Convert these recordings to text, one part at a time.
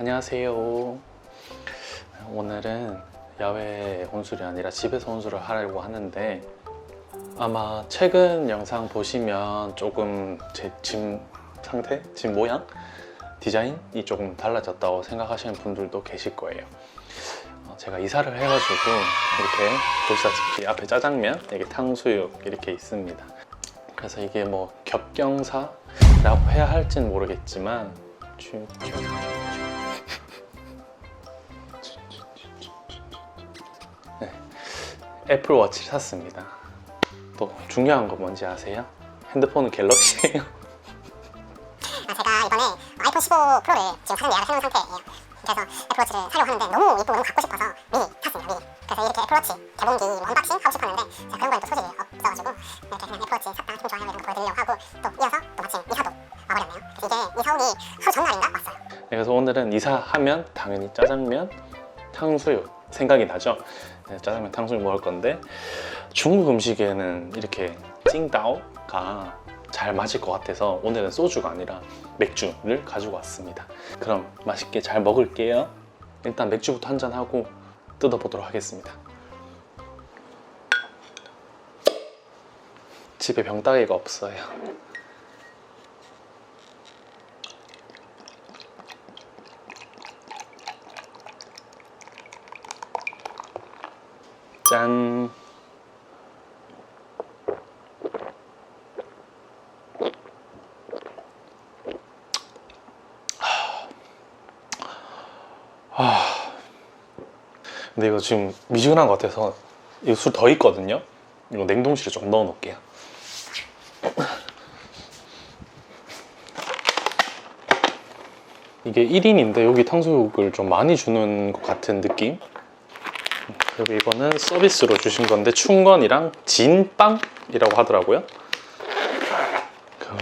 안녕하세요. 오늘은 야외 혼술이 아니라 집에서 혼술을 하려고 하는데 아마 최근 영상 보시면 조금 제 짐 상태, 짐 모양, 디자인이 조금 달라졌다고 생각하시는 분들도 계실 거예요. 어, 제가 이사를 해가지고 이렇게 보시다시피 앞에 짜장면, 여기 탕수육 이렇게 있습니다. 그래서 이게 뭐 겹경사라고 해야 할지는 모르겠지만 쭉, 쭉, 애플워치를 샀습니다. 또 중요한 거 뭔지 아세요? 핸드폰은 갤럭시예요. 아, 제가 이번에 아이폰 15 프로를 지금 사전 예약을 해놓은 상태예요. 그래서 애플워치를 사려고 하는데 너무 예쁘고 너무 갖고 싶어서 미니 샀습니다. 미니. 그래서 이렇게 애플워치 개봉기 뭐 언박싱 하고 싶었는데 제가 그런 거에 또 소질이 없어가지고 이렇게 그냥 애플워치 샀다 좀 좋아요 이런 거 보여드리려고 하고 또 이어서 또 마침 이사도 와버렸네요. 그래서 이게 이사 오기 하루 전날인가 왔어요. 네, 그래서 오늘은 이사하면 당연히 짜장면, 탕수육 생각이 나죠. 네, 짜장면, 탕수육 먹을 건데 중국 음식에는 이렇게 찡다오가 잘 맞을 것 같아서 오늘은 소주가 아니라 맥주를 가지고 왔습니다. 그럼 맛있게 잘 먹을게요. 일단 맥주부터 한잔 하고 뜯어보도록 하겠습니다. 집에 병따개가 없어요. 짠. 아. 근데 이거 지금 미지근한 것 같아서 이거 술 더 있거든요. 이거 냉동실에 좀 넣어 놓을게요. 이게 1인인데 여기 탕수육을 좀 많이 주는 것 같은 느낌? 그리고 이거는 서비스로 주신 건데 충건이랑 진빵이라고 하더라고요. 그-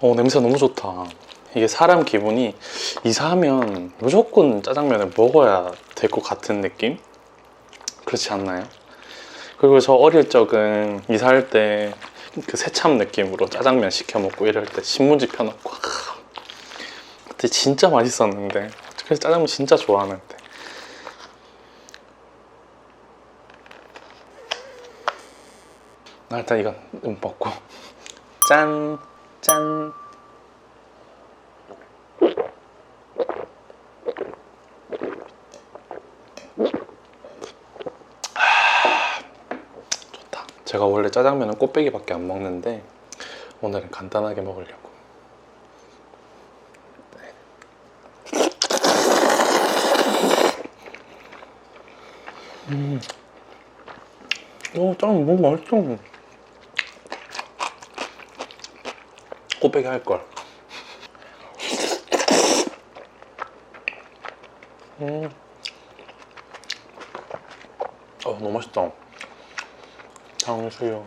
어 냄새 너무 좋다. 이게 사람 기분이 이사하면 무조건 짜장면을 먹어야 될 것 같은 느낌? 그렇지 않나요? 그리고 저 어릴 적은 이사할 때 그 새참 느낌으로 짜장면 시켜 먹고 이럴 때 신문지 펴놓고 아, 그때 진짜 맛있었는데 그래서 짜장면 진짜 좋아하는데 나 일단 이건 좀 먹고. 짠 짠. 제가 원래 짜장면은 꽃배기밖에 안 먹는데 오늘은 간단하게 먹으려고. 음. 오, 짜장면 너무 맛있어. 꽃배기 할 걸. 음. 어, 너무 맛있다. 탕수육.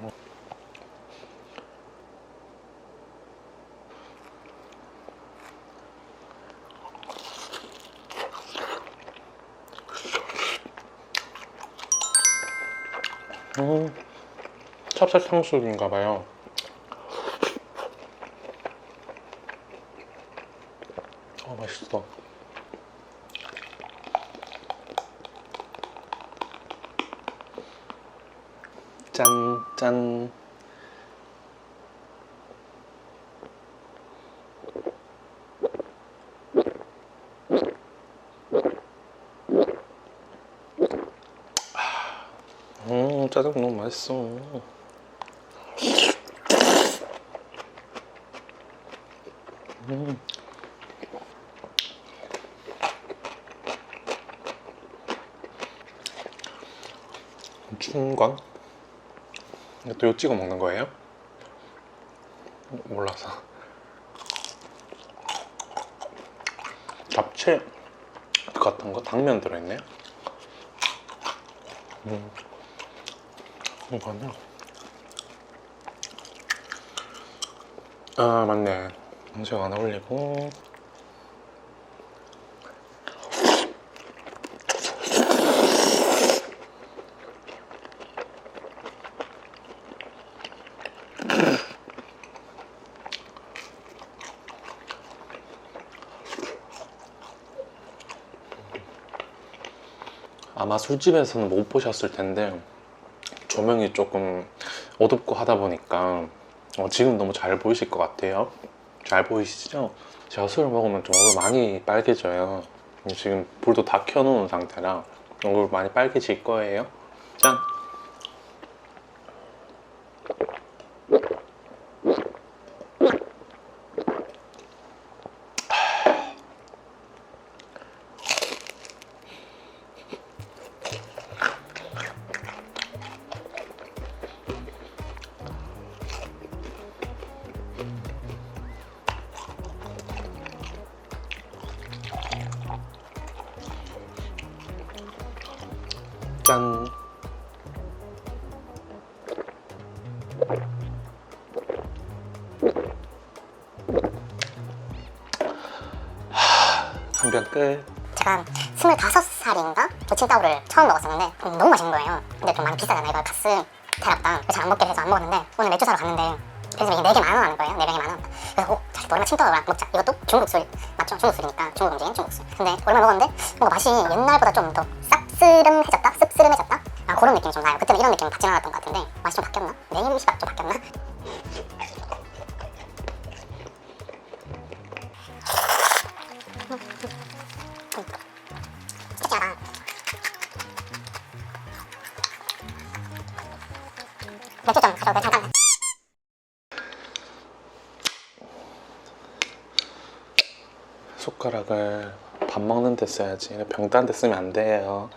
음, 찹쌀 탕수육인가 봐요. 어, 맛있어. 짠, 짠. 음, 짜장 너무 맛있어. 음. 충광? 또 이거 찍어 먹는 거예요? 몰라서. 잡채 같은 거? 당면 들어있네요. 음. 이거는. 아 맞네. 음식 하나 올리고 아마 술집에서는 못 보셨을 텐데 조명이 조금 어둡고 하다 보니까 어, 지금 너무 잘 보이실 것 같아요. 잘 보이시죠? 제가 술을 먹으면 좀 얼굴 많이 빨개져요. 지금 불도 다 켜놓은 상태라 얼굴 많이 빨개질 거예요. 짠! 짠! 한 병 끝. 제가 25살인가? 노칭따오를 처음 먹었었는데 음, 너무 맛있는 거예요 근데 좀 많이 비싸잖아요 이거 가스 테라빵 잘안 먹게 돼서 안 먹었는데 오늘 맥주 사러 갔는데 그래서 이게 4개 만원 하는 거예요 4병에 만원 그래서 어? 자식 얼마 칭따오랑 먹자 이것도 중국 술 맞죠? 중국 술이니까 중국 음식 중국 술 근데 얼마 먹었는데 뭔가 맛이 옛날보다 좀 더 쌉스름해졌다? 씁쓸해졌다? 아 그런 느낌이 좀 나요 그때는 이런 느낌 받진 않았던 것 같은데 맛이 좀 바뀌었나? 내 입맛이 좀 바뀌었나? 맥주 좀 가져올게 잠깐 숟가락을 밥 먹는 데 써야지. 병따는 데 쓰면 안 돼요.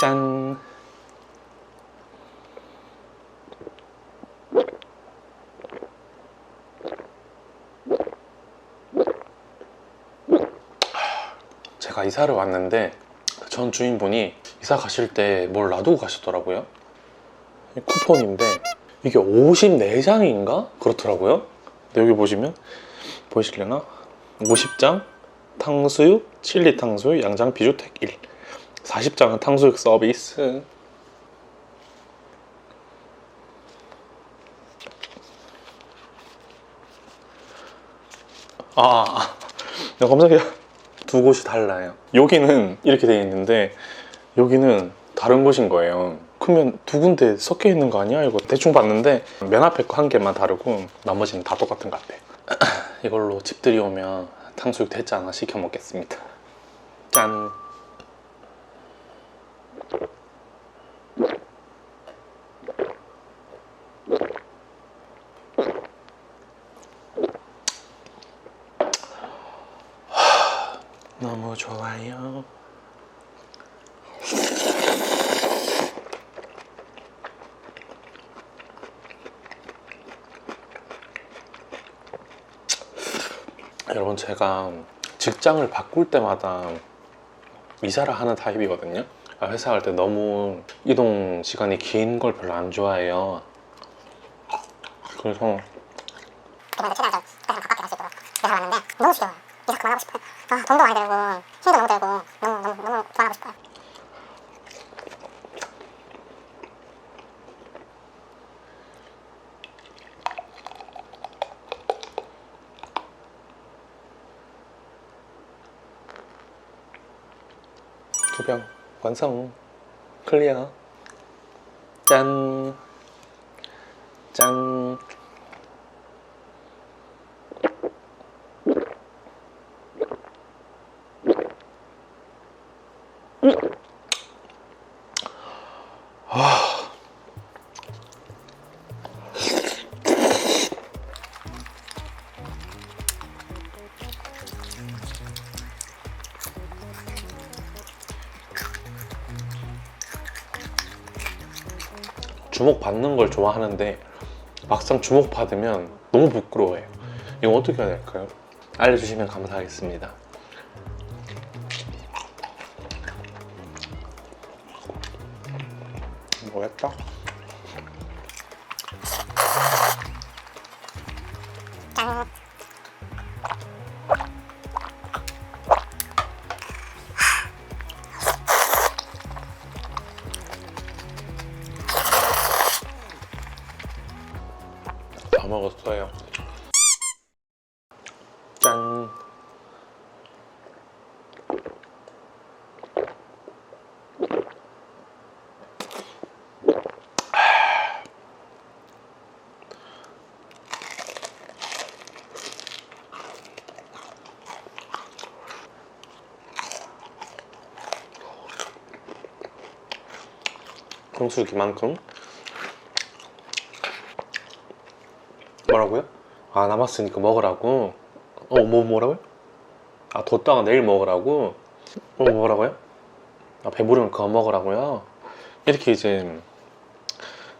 짠. 제가 이사를 왔는데 전 주인분이 이사 가실 때 뭘 놔두고 가셨더라고요. 이 쿠폰인데 이게 54장인가 그렇더라고요. 여기 보시면 보이시려나? 50장 탕수육, 칠리 탕수육, 양장 비주 택 1. 40장은 탕수육 서비스. 아, 아, 아. 검색해 두 곳이 달라요. 여기는 이렇게 되어 있는데 여기는 다른 곳인 거예요. 그러면 두 군데 섞여 있는 거 아니야? 이거 대충 봤는데 맨 앞에 거 한 개만 다르고 나머지는 다 똑같은 것 같아. 이걸로 집들이 오면 탕수육 대짜 하나 시켜 먹겠습니다. 짠. 너무 좋아요. 여러분 제가 직장을 바꿀 때마다 이사를 하는 타입이거든요. 아, 회사 갈 때 너무 이동 시간이 긴 걸 별로 안 좋아해요. 그래서 그래서 최대한 좀 회사 가깝게 갈수 있도록 이사 왔는데 너무 싶어요 아 돈도 많이 들고 힘도 너무 들고 너무 너무 너무 그만하고 싶어요. 두 병 완성. 클리어. 짠. 짠. 주목 받는 걸 좋아하는데 막상 주목 받으면 너무 부끄러워해요. 이거 어떻게 해야 될까요? 알려주시면 감사하겠습니다. 뭐였다? 정수기만큼 뭐라고요? 아 남았으니까 먹으라고 어 뭐 뭐라고요? 아 뒀다가 내일 먹으라고 어 뭐라고요? 아 배부르면 그거 먹으라고요? 이렇게 이제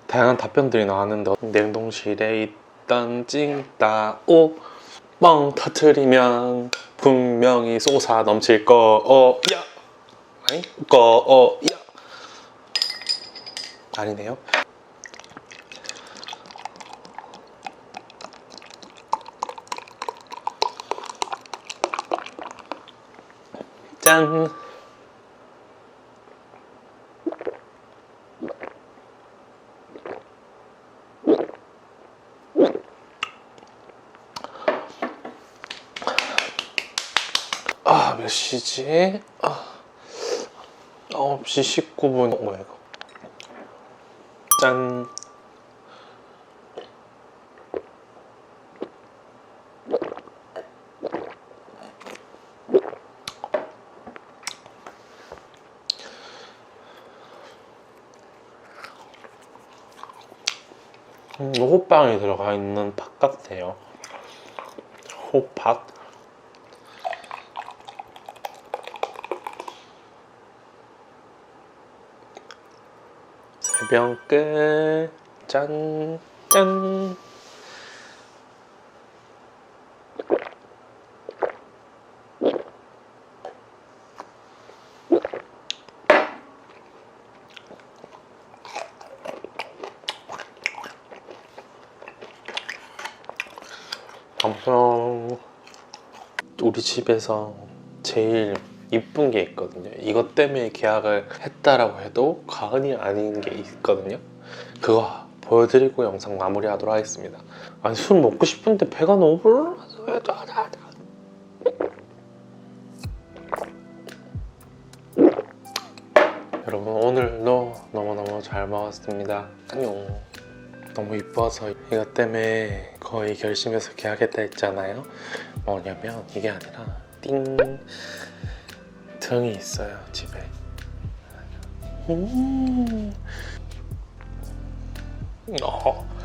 다양한 답변들이 나왔는데 냉동실에 있던 찡따오 뻥 터트리면 분명히 솟아 넘칠 거어야 아니 거어야 아니네요 짠 아, 몇 시지? 아, 9시 19분. 뭐야, 이거? 짠. 음, 호빵이 들어가 있는 팥 같아요. 호팥. 해병 끝. 짠. 짠. 감사합니다. 우리 집에서 제일 이쁜 게 있거든요. 이것 때문에 계약을 했다라고 해도 과언이 아닌 게 있거든요. 그거 보여드리고 영상 마무리하도록 하겠습니다. 아니 술 먹고 싶은데 배가 너무 불러서 여러분 오늘도 너무너무 잘 먹었습니다. 안녕. 너무 이뻐서 이것 때문에 거의 결심해서 계약했다 했잖아요. 뭐냐면 이게 아니라 띵 등이 있어요 집에. 음. 어.